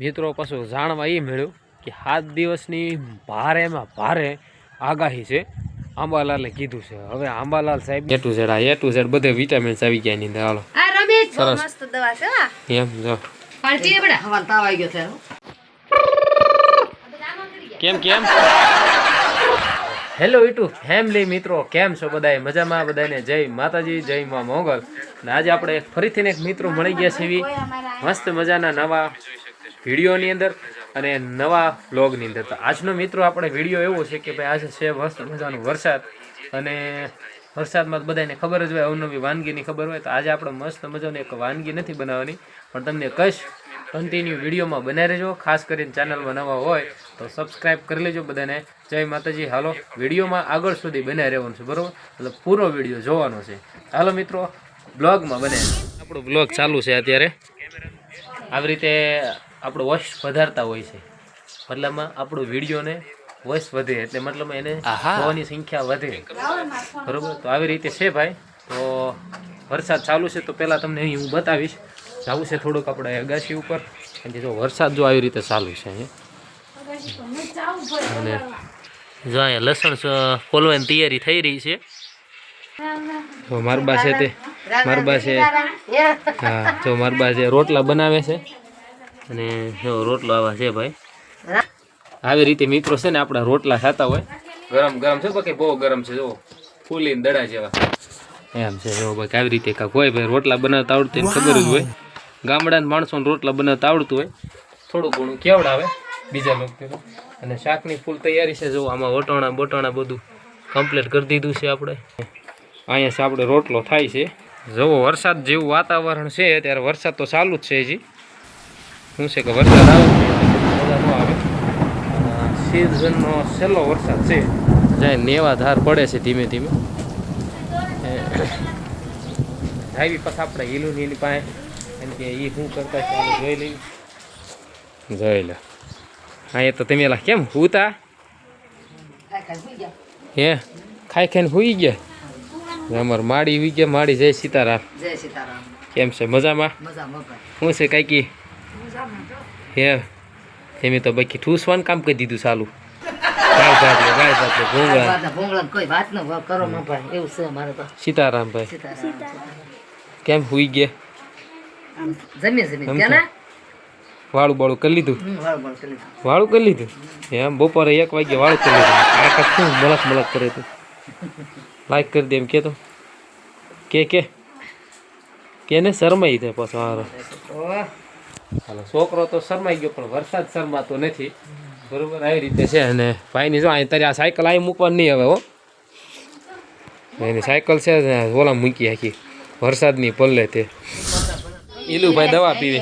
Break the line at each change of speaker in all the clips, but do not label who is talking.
મિત્રો પાછું જાણવા એ મળ્યું કે સાત દિવસની ભારેમાં ભારે આગાહી છે. આંબાલાલે કીધું છે. હવે આંબાલાલ સાહેબ એ ટુ ઝેડ આ એ ટુ ઝેડ બધે વિટામિન્સ આવી ગયા ની અંદર. હાલો.
આ રમેશ બહુ
સરસ.
મસ્ત દવા છે હા.
એમ જો.
પાર્ટી બડા
હવાલ તાવ આવી ગયો છે
કેમ કેમ? હેલો યુટ્યુબ ફેમિલી મિત્રો. કેમ છો બધાય? મજામાં બધાને જય માતાજી જય માં મોગલ. અને આજે આપણે ફરીથી એક મિત્રો મળી ગયા છે એવી. મસ્ત મજાના નવા વિડીયોની અંદર અને નવા બ્લોગની અંદર. તો આજનો મિત્રો આપણે વીડિયો એવો છે કે ભાઈ આજે છે મસ્ત મજાનો વરસાદ. અને વરસાદમાં બધાને ખબર જ હોય, અવનવી વાનગીની ખબર હોય. તો આજે આપણે મસ્ત મજાની એક વાનગી નથી બનાવવાની, પણ તમને કશ કન્ટિન્યુ વિડીયોમાં બનાવી રહેજો. ખાસ કરીને ચેનલમાં નવા હોય, તો સબસ્ક્રાઈબ કરી લેજો બધાને. જય માતાજી. હાલો, વિડીયોમાં આગળ સુધી બનાવી રહેવાનું છે, બરાબર? એટલે પૂરો વીડિયો જોવાનો છે. હાલો મિત્રો બ્લોગમાં બને આપણો બ્લોગ ચાલુ છે અત્યારે. આવી રીતે આપણો વશ વધારતા હોય છે. મતલબમાં આપણો વિડીયોને વોઇસ વધે એટલે મતલબ એને જોવાની સંખ્યા વધે. બરોબર? તો આવી રીતે છે ભાઈ. તો વરસાદ ચાલુ છે તો પહેલાં તમને અહીં હું બતાવીશ. જવું છે થોડુંક આપણે અગાશી ઉપર. કારણ કે જો વરસાદ જો આવી રીતે ચાલુ છે અહીંયા. અને જો અહીંયા લસણ ખોલવાની તૈયારી થઈ રહી છે. તો મારબા છે તે મારબા છે હા જો મારબા છે રોટલા બનાવે છે. અને રોટલો આવા છે ભાઈ. આવી રીતે મિત્રો છે ને આપણા રોટલા ખાતા હોય. ગરમ ગરમ છે બાકી બહુ ગરમ છે જો ફૂલીને દડા જેવા. એમ છે જો બાકી આવી રીતે કાંક હોય ભાઈ રોટલા બનાવતા આવડતું હોય ને ખબર જ હોય. ગામડાના માણસોને રોટલા બનાવતા આવડતું હોય. થોડું ઘણું કેવડાવે બીજા લોકો અને શાકની ફૂલ તૈયારી છે જો આમાં વટોણા બોટાણા બધું કમ્પ્લીટ કરી દીધું છે આપણે. અહીંયા છે આપણે રોટલો થાય છે. જુઓ વરસાદ જેવું વાતાવરણ છે ત્યારે વરસાદ તો ચાલુ જ છે હજી. શું છે કે વરસાદ આવે મજા ન આવે. સિઝનનો છેલ્લો વરસાદ છે. જાય નેવા ધાર પડે છે ધીમે ધીમે. આવી પછી આપણે હીલું ની એની પાસે. એમ કે એ શું કરતા છે જોઈ લઈ જોઈ લે. અહીંયા તો તમે એલા કેમ હુતા? હે? ખાઈ ખાઈને હુઈ ગયા? અમાર માડી હુઈ ગયા માડી જય સીતારામ.
જય સીતારામ.
કેમ છે મજામાં?
મજામાં
શું છે કાંઈકી હે એમ તો બાકી ઠૂસવાનું કામ કરી દીધું ચાલુ ગાય ભાત લે ગાય ભાત લે ભૂંગળા
વાતના ભોંગળા કોઈ વાત ન કરો માં ભાઈ એવું છે મારે તો.
સીતારામ ભાઈ.
સીતારામ.
કેમ હુઈ ગયા? વાળું બાળું કરી લીધું?
વાળ કરી લીધું.
એમ બપોરે એક વાગે વાળું કરી લીધું. આ મલક મલક કરે તું? લાઈક કરી દે એમ કે તો કે કે? કે ને શરમાઈ થાય પાછો હારો. હાલો છોકરો તો શરમાઈ ગયો પણ વરસાદ શરમાતો નથી. બરોબર આવી રીતે છે અને ભાઈની જો અહીં તારી આ સાયકલ અહીં મૂકવાની નહીં હવે હો. એની સાયકલ છે ઓલા મૂકી આખી. વરસાદની પલ્લે તે. ઈલુભાઈ દવા પીવે.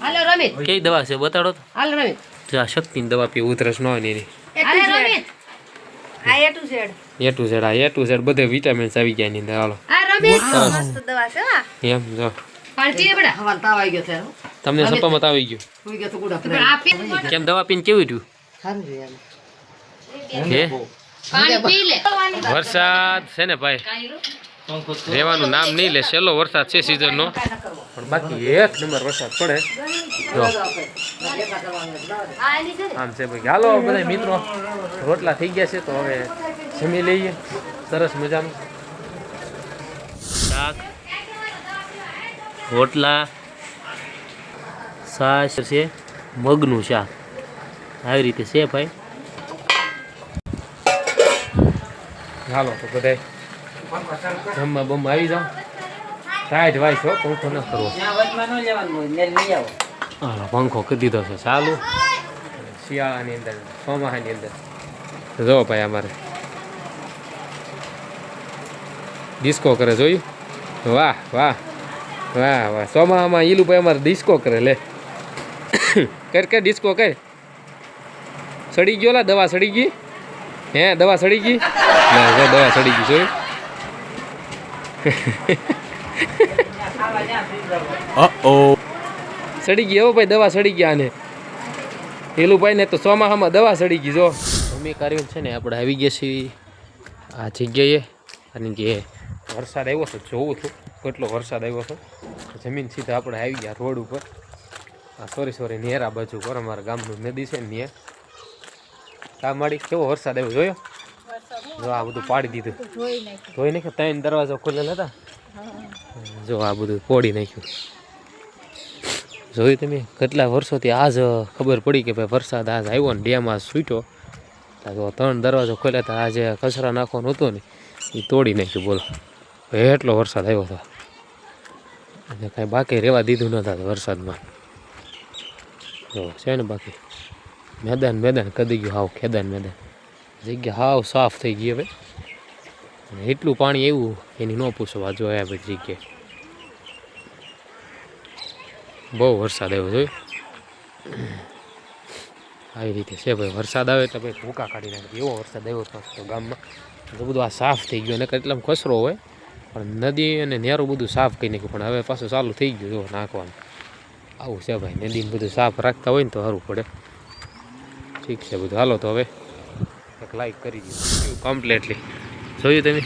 હાલો રમિત.
કઈ દવા છે બતાડો તો.
હાલો રમિત.
જો આ શક્તિની દવા પીવે ઉધરસ ન હોય ને એની.
હાલો રમિત. આ A to Z
A to Z આ એ ટુ ઝેડ બધે વિટામિન્સ આવી ગયા એની અંદર હાલો.
આ રમિત. મસ્ત દવા છે હા.
એમ જો.
પણ પીએ બડા.
હવાલ તાવ આવી ગયો છે
તમને સપામત આવી ગયું. કેમ દવા પીને કેવું રહ્યું
સારું
હે?
પાણી પી લે.
વરસાદ છે ને ભાઈ. રહેવાનું નામ નહીં લે છેલ્લો વરસાદ છે સિઝનનો પણ બાકી એક નંબર વરસાદ પડે. જો. આમ છે ભાઈ. હાલો બધા મિત્રો રોટલા થઈ ગયા છે તો હવે જમી લઈએ. સરસ મજાનું. શાક રોટલા છાશ છે મગનું શાક. આવી રીતે છે ભાઈ. હાલો તો બધા જમવા બમવા આવી જાઓ. ટાઈટ વાય હો પંખો ન કરવો. હાલો પંખો કરી દીધો છે ચાલુ. શિયાળાની અંદર ચોમાસાની અંદર. જો ભાઈ અમારે. ડિસ્કો કરે જોયું? વાહ વાહ. વાહ વાહ. ચોમાસામાં ઈલું ભાઈ અમારે ડિસ્કો કરે લે. કર કર ડિસ્કો કર. સડી ગયો લા દવા સડી ગઈ? હે દવા સડી ગઈ? ના દવા સડી ગઈ જોયું? સડી ગઈ હો ભાઈ દવા સડી ગયા ને પેલું ભાઈ ને તો ચોમાસામાં દવા સડી ગઈ જો. મમ્મી કાર્યો છે ને આપણે આવી ગયા છીએ આ જગ્યાએ. અને કે વરસાદ આવ્યો છે જોવું છું કેટલો વરસાદ આવ્યો છે. જમીન સીધા આપણે આવી ગયા રોડ ઉપર. સોરી સોરી નેરા બાજુ પર અમારા ગામનું નદી છે ને ત્યાં માડી કેવો વરસાદ આવ્યો જોયો? જો આ બધું પાડી દીધું. ધોઈ નાખ્યું. ત્રણ દરવાજો ખુલેલા હતા જો આ બધું પોડી નાખ્યું. જોયું તમે? કેટલા વર્ષોથી આજ ખબર પડી કે ભાઈ વરસાદ આજ આવ્યો ને ડેમ આજ છૂટ્યો. તો ત્રણ દરવાજો ખોલ્યા હતા, આજે કચરા નાખવાનું હતું ને એ તોડી નાખ્યું, બોલો. એટલો વરસાદ આવ્યો હતો અને કાંઈ બાકી રહેવા દીધું નતા વરસાદમાં. જો, છે ને બાકી? મેદાન મેદાન કદી ગયું? હાવ, ખેદાન મેદાન. જગ્યા હાવ સાફ થઈ ગઈ હવે. એટલું પાણી એવું, એની ન પૂછવા જોયા ભાઈ જગ્યાએ. બહુ વરસાદ આવ્યો, જોયું? આવી રીતે છે ભાઈ, વરસાદ આવે એટલે ભાઈ ભૂકા કાઢી નાખે એવો વરસાદ આવ્યો તો ગામમાં. તો બધું આ સાફ થઈ ગયું. અને કેટલામાં ખસરો હોય. પણ નદી અને નેરું બધું સાફ કરી નાખ્યું. પણ હવે પાછું ચાલુ થઈ ગયું, જો, નાખવાનું. આવું છે ભાઈ નદીને બધું સાફ રાખતા હોય ને તો સારું પડે. ઠીક છે બધું. હાલો તો હવે એક લાઈક કરી દીધું કમ્પ્લેટલી જોયું તમે?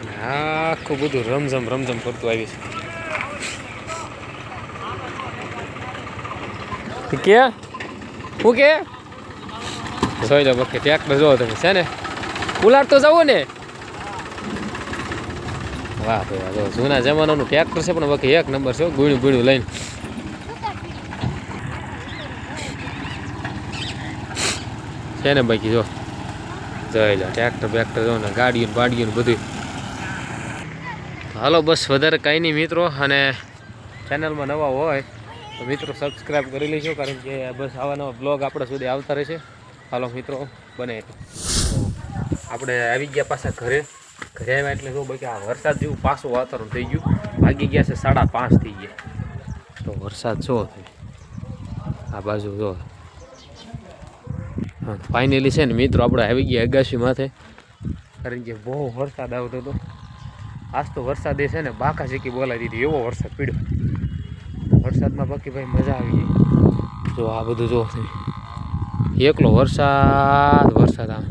અને આખું બધું રમઝમ રમઝમ કરતું આવી છે. કે? હું કે? જોઈ લો બકે ટ્રેક્ટર જોવો તમે, છે ને? ઉલાડ તો જવું ને? વાહ ભાઈ જૂના જમાનાનું ટ્રેક્ટર છે પણ બાકી એક નંબર છે ગુણ્યું ગુણ્યું લઈને. છે ને બાકી જો. જોઈ ટ્રેક્ટર બેક્ટર જો ને ગાડીઓ બાડીઓ બધું હાલો બસ, વધારે કાંઈ નહીં મિત્રો, અને ચેનલમાં નવા હોય તો મિત્રો સબસ્ક્રાઈબ કરી લેજો, કારણ કે બસ આવા નવા બ્લોગ આપણા સુધી આવતા રહેશે. હાલો મિત્રો, બને. આપણે આવી ગયા પાછા ઘરે. ઘરે આવ્યા એટલે જો બાકી આ વરસાદ જેવું પાછું વાતાવરણ થઈ ગયું. વાગી ગયા છે સાડા પાંચ થઈ ગયા. તો વરસાદ જો થયો. આ બાજુ જો. ફાઇનલી છે ને મિત્રો આપણે આવી ગયા અગાસી માથે. કારણ કે બહુ વરસાદ આવતો હતો. આજ તો વરસાદે છે ને બાકા શેકી બોલાવી દીધી. એવો વરસાદ પીડ્યો. વરસાદમાં બાકી ભાઈ મજા આવી ગઈ. જો આ બધું જો એકલો વરસાદ વરસાદ આમ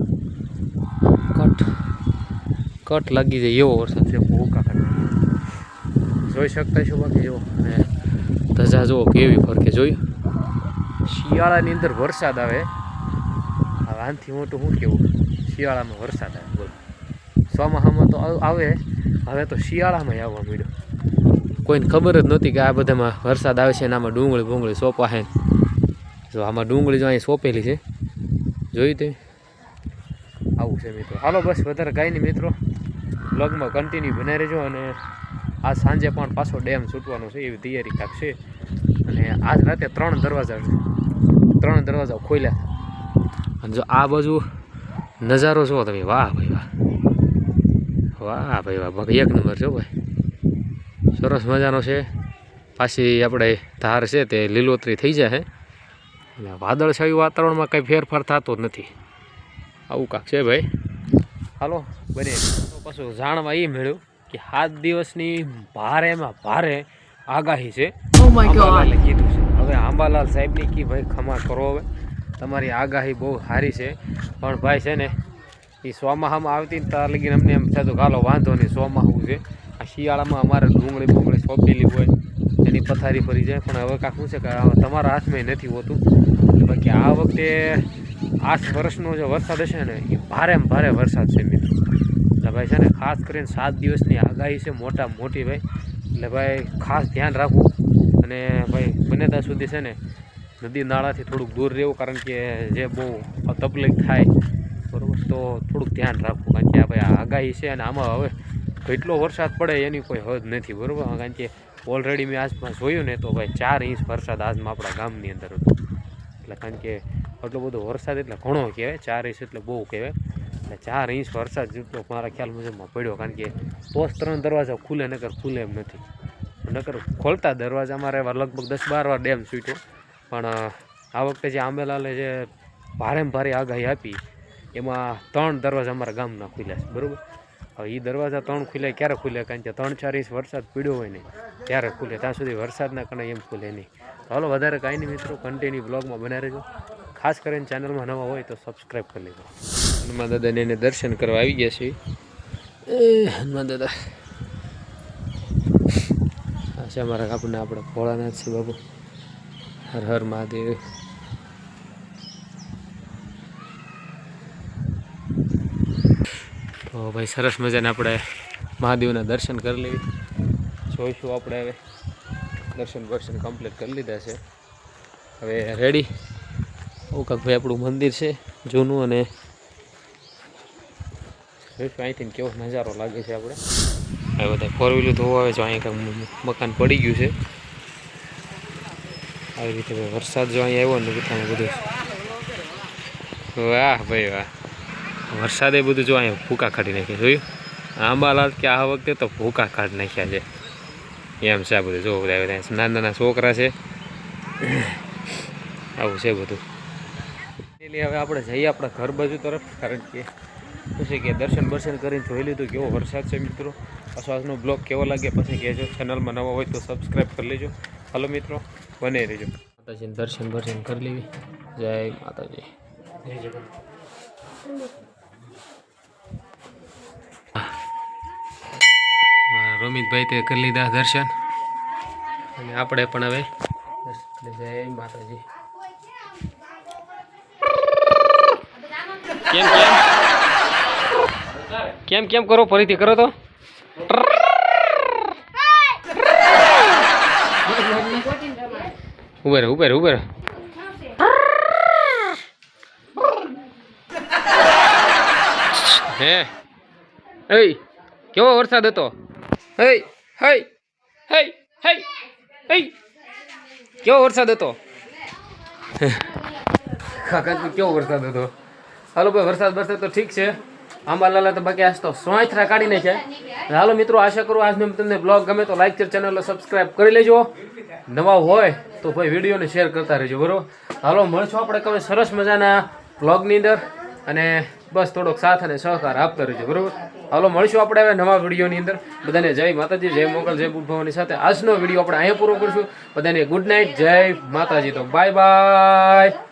કટ કટ લાગી જાય એવો વરસાદ છે. ભૂકા જોઈ શકતા છો બાકી જો. ધજા જુઓ કેવી ફરકે જોયું. શિયાળાની અંદર વરસાદ આવે. આનાથી મોટું શું કેવું શિયાળામાં વરસાદ આવે, બોલો. ચોમાસામાં તો આવે હવે તો શિયાળામાં આવવા માંડ્યો. કોઈને ખબર જ નહોતી કે આ બધામાં વરસાદ આવે છે અને આમાં ડુંગળી ભૂંગળી સોંપા છે જો આમાં ડુંગળી જો અહીં સોંપેલી છે. જોયું તે? આવું છે મિત્રો. હાલો બસ, વધારે કાંઈ નહીં મિત્રો. બ્લોગમાં કન્ટિન્યુ બનાવી રહેજો અને આજ સાંજે પણ પાછો ડેમ છૂટવાનો છે, એવી તૈયારી કાંક છે. અને આજ રાતે ત્રણ દરવાજા ત્રણ દરવાજા ખોલ્યા અને જો આ બાજુ નજારો જુઓ તમે વાહ ભાઈ વાહ. વાહ ભાઈ વાહ ભાઈ એક નંબર છે ભાઈ. સરસ મજાનો છે. પાછી આપણે ધાર છે તે લીલોતરી થઈ જાય અને વાદળછાયું વાતાવરણમાં કંઈ ફેરફાર થતો જ નથી. આવું કાંક છે ભાઈ. હાલો બને. તો પાછું જાણવા એ મળ્યું કે સાત દિવસની ભારેમાં ભારે આગાહી છે.
Oh
કીધું છે. હવે આંબાલાલ સાહેબની કી ભાઈ ખમા કરો હવે. તમારી આગાહી બહુ સારી છે. પણ ભાઈ છે ને એ ચોમાસામાં આવતી ને તાર લગીને અમને એમ થતું હાલો વાંધો નહીં ચોમાસું છે. આ શિયાળામાં અમારે ડુંગળી બુંગળી સોંપેલી હોય, એની પથારી ફરી જાય. પણ હવે કાંક શું છે કે તમારા હાથમાં નથી હોતું. બાકી આ વખતે આઠ વર્ષનો જે વરસાદ હશે ને એ ભારે ભારે વરસાદ છે મિત્રો. એટલે ભાઈ છે ને, ખાસ કરીને સાત દિવસની આગાહી છે મોટા મોટી ભાઈ. એટલે ભાઈ ખાસ ધ્યાન રાખવું. અને ભાઈ બને ત્યાં સુધી છે ને નદી નાળાથી થોડુંક દૂર રહેવું, કારણ કે જે બહુ તકલીફ થાય, બરાબર? તો થોડુંક ધ્યાન રાખવું, કારણ કે આ ભાઈ આગાહી છે અને આમાં હવે કેટલો વરસાદ પડે એની કોઈ હદ નથી, બરાબર? કારણ કે ઓલરેડી મેં આજમાં જોયું ને, તો ભાઈ ચાર ઇંચ વરસાદ આજમાં આપણા ગામની અંદર હતો. એટલે કારણ કે આટલો બધો વરસાદ એટલે ઘણો કહેવાય, ચાર ઇંચ એટલે બહુ કહેવાય. એટલે ચાર ઇંચ વરસાદ જેટલો મારા ખ્યાલ મુજબમાં પડ્યો, કારણ કે પોસ્ટ ત્રણ દરવાજા ખુલે નકર ખુલે એમ નથી. નકર ખોલતા દરવાજા અમારે એવા લગભગ દસ બાર વાર ડેમ છૂટ્યો. પણ આ વખતે જે આંબેલાલે જે ભારે ભારે આગાહી આપી, એમાં ત્રણ દરવાજા અમારા ગામના ખુલ્યા છે, બરાબર? હવે એ દરવાજા ત્રણ ખુલ્યા ક્યારે ખુલે કારણ કે ત્રણ ચાર ઇંચ વરસાદ પીડ્યો હોય ને, ત્યારે ખુલે ત્યાં સુધી વરસાદના કારણે એમ ખુલે નહીં. હાલો, વધારે કાંઈ નહીં મિત્રો કન્ટિન્યુ બ્લોગમાં બનાવી રહેજો. ખાસ કરીને ચેનલમાં નવા હોય તો સબસ્ક્રાઈબ કરી લેજો. હનુમાન દાદાને એને દર્શન કરવા આવી ગયા છે એ, હનુમાન દાદા. છે અમારા આપણને આપણે ભોળાનાથ છે બાબુ હર હર મહાદેવ. તો ભાઈ સરસ મજાને આપણે મહાદેવના દર્શન કરી લેવી જોઈશું આપણે હવે. દર્શન દર્શન કમ્પ્લીટ કરી લીધા છે. હવે રેડી ઓકાક ભાઈ આપણું મંદિર છે, જૂનું અને જોઈશું અહીંથી કેવો નજારો લાગે છે આપણે. હવે બધા ફોર વ્હીલર ધોવા આવે છે કંઈક મકાન પડી ગયું છે. આવી રીતે વરસાદ જો અહીંયા આવ્યો ને બધામાં બધું. વાહ ભાઈ વાહ. વરસાદે બધું જો અહીંયા ભૂકા કાઢી નાખ્યા જોયું? આંબાલાલ કે આ વખતે તો ભૂકા કાઢી નાખ્યા છે. એમ છે આ બધું. જો બધા નાના નાના છોકરા છે. આવું છે બધું. એટલે હવે આપણે જઈએ આપણા ઘર બાજુ તરફ, કારણ કે શું છે કે દર્શન બર્શન કરીને જોઈ લીધું કેવો વરસાદ છે મિત્રો. પાછો આજનો બ્લોગ કેવો લાગે પછી કહેજો. ચેનલમાં નવા હોય તો સબસ્ક્રાઈબ કરી લેજો. હલો મિત્રો. બને રહેજો. માતાજીને દર્શન દર્શન કરી લેવી. જય માતાજી. રોમિતભાઈ તે કરી લીધા દર્શન. અને આપણે પણ હવે જય માતાજી. કેમ કેમ? કેમ કેમ કરો? ફરીથી કરો તો? ઉભે રહે ઉભે ઉભે રહે હે? એય કેવો વરસાદ હતો? હે હે હે હે હે કેવો વરસાદ હતો? કાકા, કેવો વરસાદ હતો? હાલો, ભાઈ, વરસાદ વરસાદ તો ઠીક છે. આંબાલાલા તો બાકી આજ તો સોંથરા કાઢી નાખ્યા હાલો મિત્રો, આશા કરું આજનો તમને બ્લોગ ગમે તો લાઈક શેર ચેનલ સબસ્ક્રાઈબ કરી લેજો. નવા હોય તો ભાઈ વિડીયોને શેર કરતા રહેજો, બરાબર? હાલો, મળશું આપણે કવે સરસ મજાના બ્લોગની અંદર. અને બસ થોડોક સાથ અને સહકાર આપતા રહેજો, બરાબર? હાલો, મળશું આપણે હવે નવા વિડીયોની અંદર. બધાને જય માતાજી, જય મોગલ, જય બુટ ભવાની સાથે આજનો વીડિયો આપણે અહીંયા પૂરો કરીશું. બધાને ગુડ નાઇટ જય માતાજી તો બાય બાય